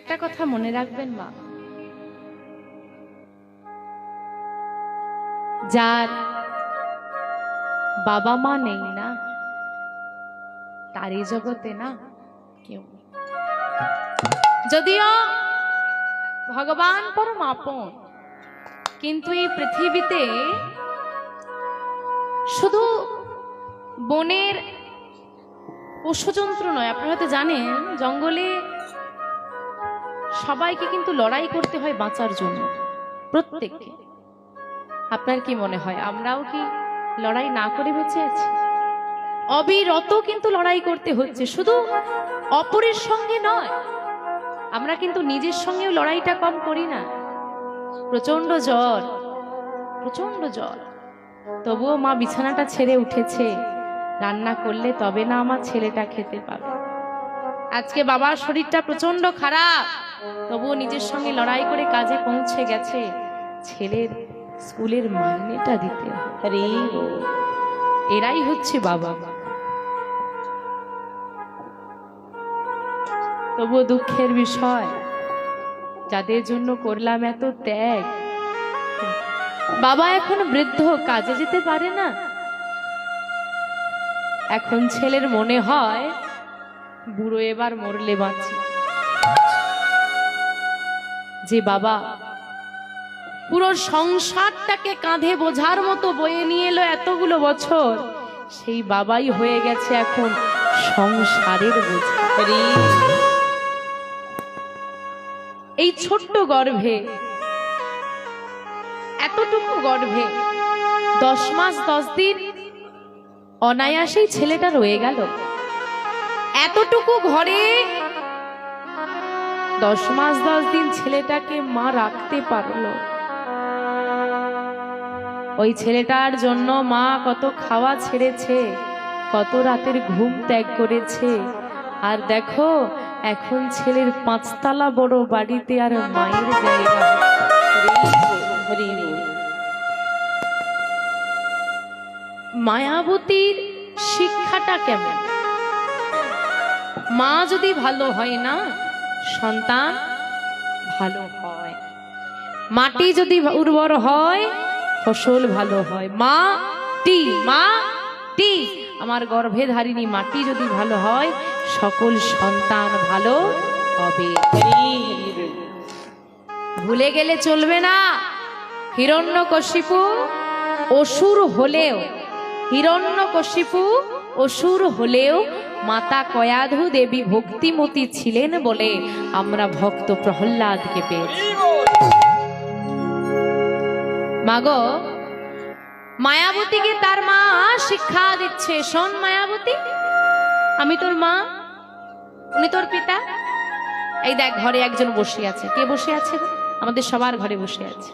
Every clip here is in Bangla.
একটা কথা মনে রাখবেন, মা। যার বাবা মা নেই না তার এই জগতে না কেউ যদিও ভগবান পরম আপন, কিন্তু এই পৃথিবীতে শুধু বনের পশুযন্ত্র নয়, আপনারা হয়তো জানেন, জঙ্গলে সবাইকে কিন্তু লড়াই করতে হয় বাঁচার জন্য। প্রত্যেককে আপনার কি মনে হয়, আমরাও কি লড়াই না করে বেঁচে আছি? অবিরত কিন্তু লড়াই করতে হচ্ছে, শুধু অপরের সঙ্গে নয়, আমরা কিন্তু নিজের সঙ্গেও লড়াইটা কম করি না। প্রচণ্ড জ্বর প্রচণ্ড জ্বর। তবুও মা বিছানাটা ছেড়ে উঠেছে। রান্না করলে তবে না আমার ছেলেটা খেতে পাবে। আজকে বাবার শরীরটা প্রচণ্ড খারাপ। তবুও নিজের সঙ্গে লড়াই করে কাজে পৌঁছে গেছে ছেলের স্কুলের মাইনেটা দিতে। আরে এরাই হচ্ছে বাবা। তবুও দুঃখের বিষয় যাদের জন্য করলাম এত ত্যাগ। বাবা এখন বৃদ্ধ কাজে যেতে পারে না। এখন ছেলের মনে হয় বুড়ো এবার মরলে বাঁচি। যে বাবা, পুরো সংসারটাকে কাঁধে বোঝার মতো বয়ে নিয়ে এলো এতগুলো বছর। সেই বাবাই হয়ে গেছে এখন সংসারের এই ছোট্ট গর্ভে, এতটুকু গর্ভে, দশ মাস, দশ দিন অনায়াসেই ছেলেটা রয়ে গেল। এতটুকু ঘরে দশ মাস দশ দিন ছেলেটাকে মা রাখতে পারল। ওই ছেলেটার জন্য মা কত খাওয়া ছেড়েছে, কত রাতের ঘুম ত্যাগ করেছে। আর দেখো, এখন ছেলের পাঁচতলা বড় বাড়িতে আর মায়ের জায়গা মায়াবতীর শিক্ষাটা কেমন? মা যদি ভালো হয় না সন্তান ভালো হয়। মাটি যদি উর্বর হয়, ফসল ভালো হয়। মা, টি মা, টি। আমার গর্ভে ধারিনী মাটি যদি ভালো হয়, সকল সন্তান ভালো হবে। ভুলে গেলে চলবে না। হিরণ্যকশিপু অসুর হলেও, হিরণ্যকশিপু অসুর হলেও মাতা কয়াধু দেবী ভক্তিমতী ছিলেন বলে আমরা ভক্ত প্রহ্লাদকে পেয়েছি। মাগো, মায়াবতীকে তার মা শিক্ষা দিচ্ছে। শোন মায়াবতী, আমি তোর মা, উনি তোর পিতা। এই দেখ, ঘরে একজন বসে আছে। কে বসে আছে আমাদের সবার ঘরে বসে আছে।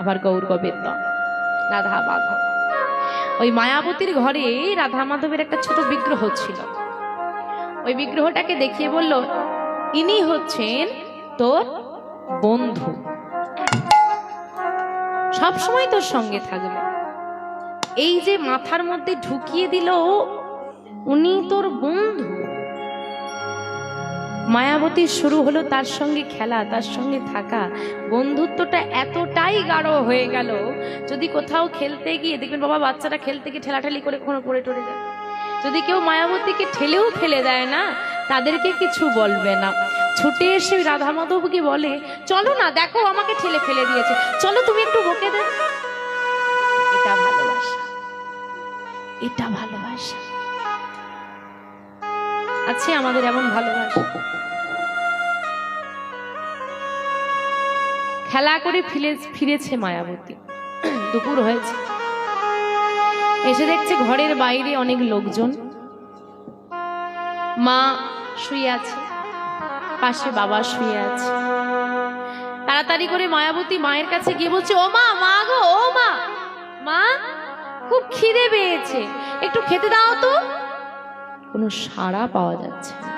আবার গৌর গোবিন্দ রাধা মাধব ওই মায়াবতীর ঘরে রাধা মাধবের একটা ছোট বিগ্রহ ছিল। ওই বিগ্রহটাকে দেখিয়ে বলল, ইনি হচ্ছেন তোর বন্ধু। সব সময় তোর সঙ্গে থাকবে। এই যে মাথার মধ্যে ঢুকিয়ে দিল, উনি তোর বন্ধু। মায়াবতী শুরু হলো তার সঙ্গে খেলা, তার সঙ্গে থাকা। বন্ধুত্বটা এতটাই গাঢ় হয়ে গেল, যদি কোথাও খেলতে গিয়ে দেখবেন বাবা বাচ্চারা খেলতে গিয়ে ঠেলাঠালি করে কখনো পড়ে টড়ে যায়। যদি কেউ মায়াবতীকে ঠেলেও ফেলে দেয় না, তাদেরকে কিছু বলবে না। ছুটে এসে রাধা মাধবকে বলে, চলো না, দেখো আমাকে ঠেলে ফেলে দিয়েছে। চলো তুমি একটু বকে দেন এটা ভালোবাসা। এটা ভালোবাসা। আছে আমাদের এমন ভালোবাসা। খেলা করে ফিরে ফিরেছে মায়াবতী। দুপুর হয়েছে। এসে দেখছে ঘরের বাইরে অনেক লোকজন। মা শুয়ে আছে। পাশে বাবা শুয়ে আছে। তাড়াতাড়ি করে মায়াবতী মায়ের কাছে গিয়ে বলছে, ও মা মা গো, ও মা মা, খুব খিদে পেয়েছে। একটু খেতে দাও তো। কোনো সাড়া পাওয়া যাচ্ছে না।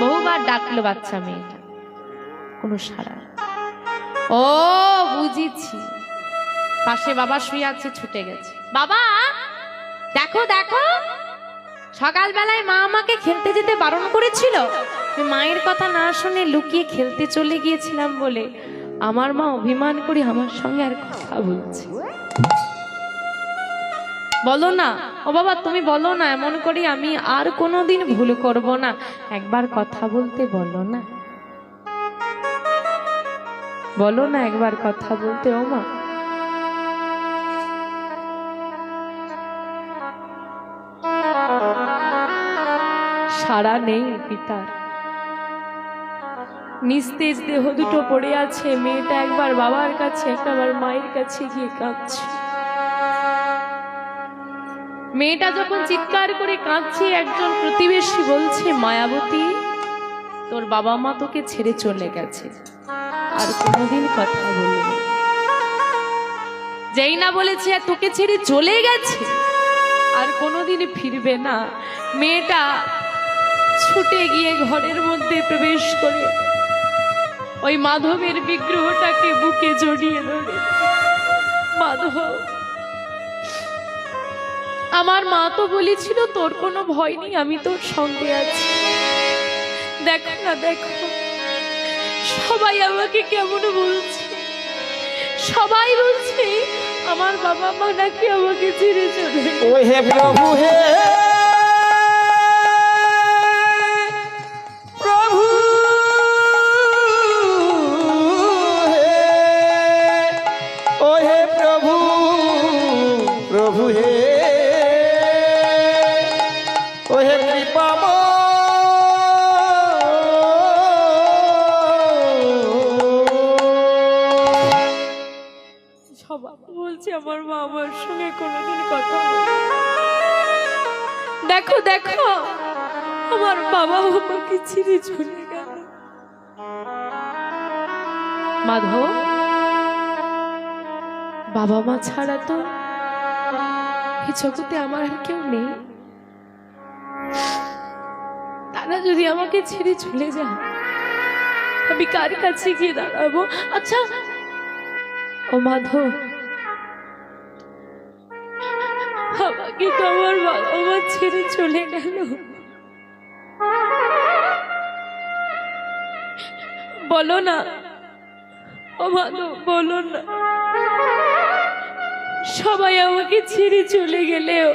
বহুবার ডাকলো বাচ্চা মেয়েটা। কোনো সাড়া। ও বুঝেছি। পাশে বাবা শুয়ে আছে ছুটে গেছে। বাবা দেখো দেখো। সকালবেলায় মা আমাকে খেলতে যেতে বারণ করেছিল। মায়ের কথা না শুনে লুকিয়ে খেলতে চলে গিয়েছিলাম বলে। আমার মা অভিমান করে আমার সঙ্গে আর কথা বলছে বলো না। ও বাবা, তুমি বলো না, এমন করি আমি আর কোনোদিন ভুল করব না। একবার কথা বলতে বলো না। বলো না একবার কথা বলতে, ও মা। সারা নেই পিতার। নিস্তেজ দেহ দুটো পড়ে আছে, মেয়েটা একবার বাবার কাছে, একবার মায়ের কাছে গিয়ে কাঁদছে। মেয়েটা যখন চিৎকার করে কাঁদছে, একজন প্রতিবেশী বলছে, মায়াবতী, তোর বাবা মা তোকে ছেড়ে চলে গেছে। আর কোনোদিন কথা বলবে। যেই না বলেছে, তোকে ছেড়ে চলে গেছে, আর কোনোদিন ফিরবে না। মেয়েটা ছুটে গিয়ে ঘরের মধ্যে প্রবেশ করে ওই মাধবের বিগ্রহটাকে বুকে জড়িয়ে ধরে। মাধব আমার মা তো বলেছিল, তোর কোনো ভয় নেই, আমি তোর সঙ্গে আছি। দেখো না, দেখো সবাই আমাকে কেমন বলছে? সবাই বলছে, আমার বাবা মা নাকি আমাকে ছেড়ে চলে। ও হে প্রভু হে প্রভু হে। দেখো দেখো। আমার বাবা আমাকে ছেড়ে চলে গেল। মাধব, বাবা মা ছাড়া তো এই জগতে আমার আর কেউ নেই। তারা যদি আমাকে ছেড়ে চলে যায়, আমি কার কাছে গিয়ে দাঁড়াবো? আচ্ছা ও মাধব আমাকে তো আমার বাবা ছেড়ে চলে গেল। বলো না। ও বলো না। সবাই আমাকে ছেড়ে চলে গেলেও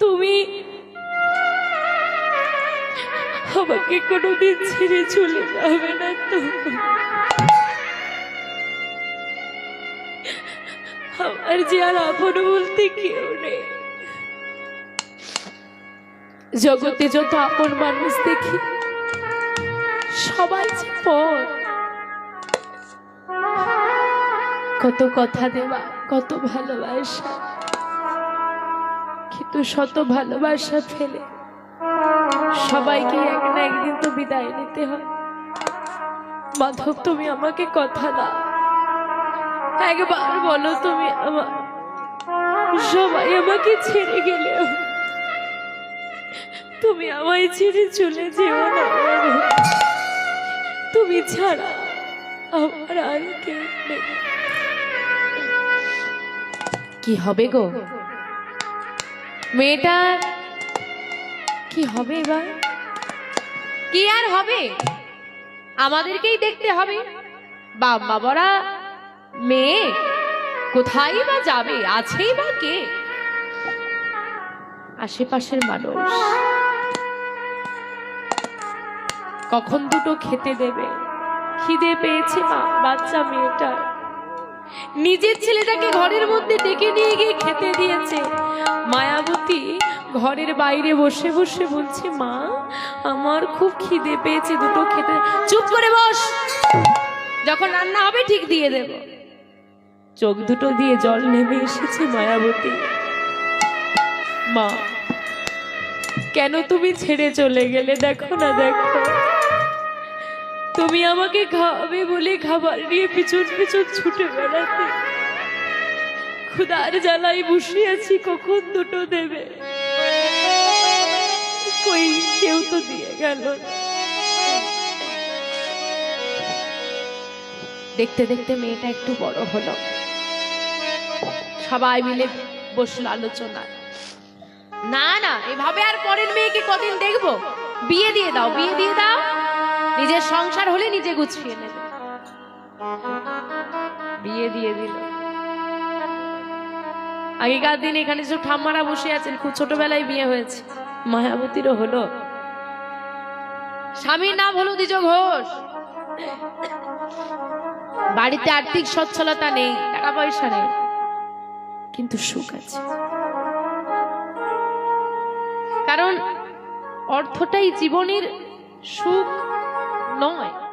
তুমি আমাকে কোনোদিন ছেড়ে চলে যাবে না তো। আমার যে আর আপন বলতে কেউ নেই। জগতে যত আপন মানুষ দেখি, সবাই যে পর। কত কথা দেওয়া, কত ভালোবাসা, কিন্তু শত ভালোবাসা ফেলে সবাইকে এক না একদিন তো বিদায় নিতে হয়। মাধব, তুমি আমাকে কথা দাও। একবার বলো তুমি আমার সবাই আমাকে ছেড়ে গেলে। তুমি আমায় ছেড়ে চলে যেও না তুমি ছাড়া আমার আর কি হবে গো? মেয়েটার কি হবে এবার? কি আর হবে? আমাদেরকেই দেখতে হবে। বাবা বড়া মেয়ে, কোথায় বা যাবে? আছেই বা কে? আশেপাশের মানুষ। কখন দুটো খেতে দেবে? খিদে পেয়েছে মা, বাচ্চা মেয়েটা নিজের ছেলেটাকে ঘরের মধ্যে ডেকে নিয়ে গিয়ে খেতে দিয়েছে। মায়াবতী ঘরের বাইরে বসে বসে বলছে, মা, আমার খুব খিদে পেয়েছে দুটো খেতে। চুপ করে বস। যখন রান্না হবে ঠিক দিয়ে দেব। চোখ দুটো দিয়ে জল নেমে এসেছে মায়াবতী। মা, কেন তুমি ছেড়ে চলে গেলে? দেখো না, দেখো। তুমি আমাকে খাওয়াবে বলে খাবার নিয়ে পিছন পিছন ছুটে বেড়াতে। ক্ষুদার জ্বালাই বসে আছি, কখন দুটো দেবে? কই, কেউ তো দিয়ে গেল। দেখতে দেখতে মেয়েটা একটু বড় হলো। সবাই মিলে বসল আলোচনা না না, এভাবে আর পরের মেয়েকে কদিন দেখব? বিয়ে দিয়ে দাও, বিয়ে দিয়ে দাও। নিজের সংসার হলে নিজে গুছিয়ে নেবে। বিয়ে দিয়ে দিল। আগেকার দিন এখানে সব ঠাম্মারা বসে আছেন, খুব ছোটবেলায় বিয়ে হয়েছে। মায়াবতীরও হলো। স্বামীর নাম হলো দ্বিজ ঘোষ। বাড়িতে আর্থিক সচ্ছলতা নেই, টাকা পয়সা নেই। কিন্তু সুখ আছে। কারণ অর্থটাই জীবনের সুখ নয়।